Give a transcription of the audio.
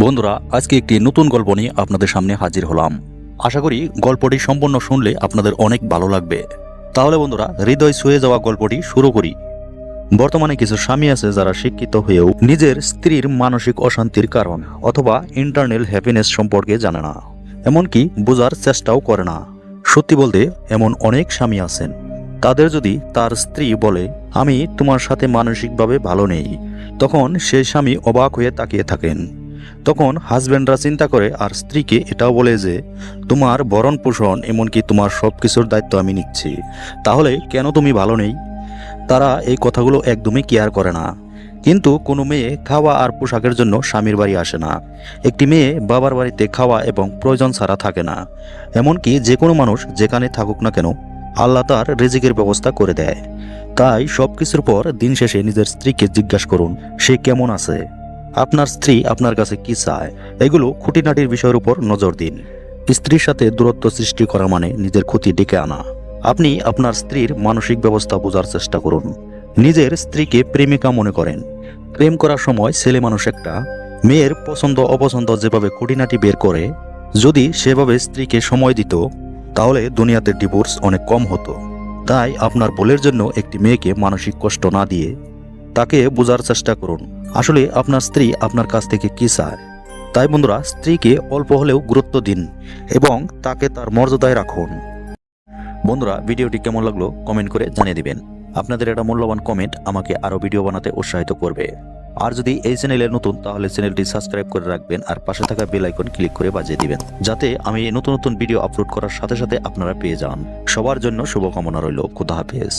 বন্ধুরা, আজকে একটি নতুন গল্প নিয়ে আপনাদের সামনে হাজির হলাম। আশা করি গল্পটি সম্পূর্ণ শুনলে আপনাদের অনেক ভালো লাগবে। তাহলে বন্ধুরা, হৃদয় ছুঁয়ে যাওয়া গল্পটি শুরু করি। বর্তমানে কিছু স্বামী আছে যারা শিক্ষিত হয়েও নিজের স্ত্রীর মানসিক অশান্তির কারণ অথবা ইন্টারনাল হ্যাপিনেস সম্পর্কে জানে না। এমনকি বোঝার চেষ্টাও করে না। সত্যি বলতে, এমন অনেক স্বামী আছেন। তাদের যদি তার স্ত্রী বলে, আমি তোমার সাথে মানসিকভাবে ভালো নেই, তখন সেই স্বামী অবাক হয়ে তাকিয়ে থাকেন। তখন হাজব্যান্ডরা চিন্তা করে, আর স্ত্রীকে এটাও বলে যে, তোমার বরণ পোষণ এমনকি তোমার সব কিছুর দায়িত্ব আমি নিচ্ছি। তাহলে কেন তুমি ভালো নেই? তারা এই কথাগুলো একদমই কেয়ার করে না। কিন্তু কোনো মেয়ে খাওয়া আর পোশাকের জন্য স্বামীর বাড়ি আসে না। একটি মেয়ে বাবার বাড়িতে খাওয়া এবং প্রয়োজন ছাড়া থাকে না। এমনকি যে কোনো মানুষ যেখানে থাকুক না কেন, আল্লাহ তার রেজিকের ব্যবস্থা করে দেয়। তাই সব কিছুর পর দিন শেষে নিজের স্ত্রীকে জিজ্ঞাসা করুন, সে কেমন আছে? আপনার স্ত্রী আপনার কাছে কি চায়? এগুলো খুঁটিনাটির বিষয়ের উপর নজর দিন। স্ত্রীর সাথে দূরত্ব সৃষ্টি করা মানে নিজের ক্ষতি ডেকে আনা। আপনি আপনার স্ত্রীর মানসিক ব্যবস্থা বোঝার চেষ্টা করুন। নিজের স্ত্রীকে প্রেমিকা মনে করেন। প্রেম করার সময় ছেলে মানুষ একটা, মেয়ের পছন্দ অপছন্দ যেভাবে খুঁটিনাটি বের করে, যদি সেভাবে স্ত্রীকে সময় দিত, তাহলে দুনিয়াতে ডিভোর্স অনেক কম হতো। তাই আপনার ভুলের জন্য একটি মেয়েকে মানসিক কষ্ট না দিয়ে তাকে বোঝার চেষ্টা করুন। আসলে আপনার স্ত্রী আপনার কাছ থেকে কি চায়? তাই বন্ধুরা, স্ত্রীকে অল্প হলেও গুরুত্ব দিন এবং তাকে তার মর্যাদায় রাখুন। বন্ধুরা, ভিডিওটি কেমন লাগল কমেন্ট করে জানিয়ে দিবেন। আপনাদের একটা মূল্যবান কমেন্ট আমাকে আরও ভিডিও বানাতে উৎসাহিত করবে। আর যদি এই চ্যানেলে নতুন, তাহলে চ্যানেলটি সাবস্ক্রাইব করে রাখবেন আর পাশে থাকা বেল আইকন ক্লিক করে বাজিয়ে দিবেন, যাতে আমি নতুন নতুন ভিডিও আপলোড করার সাথে সাথে আপনারা পেয়ে যান। সবার জন্য শুভকামনা রইল। খুদা হাফেজ।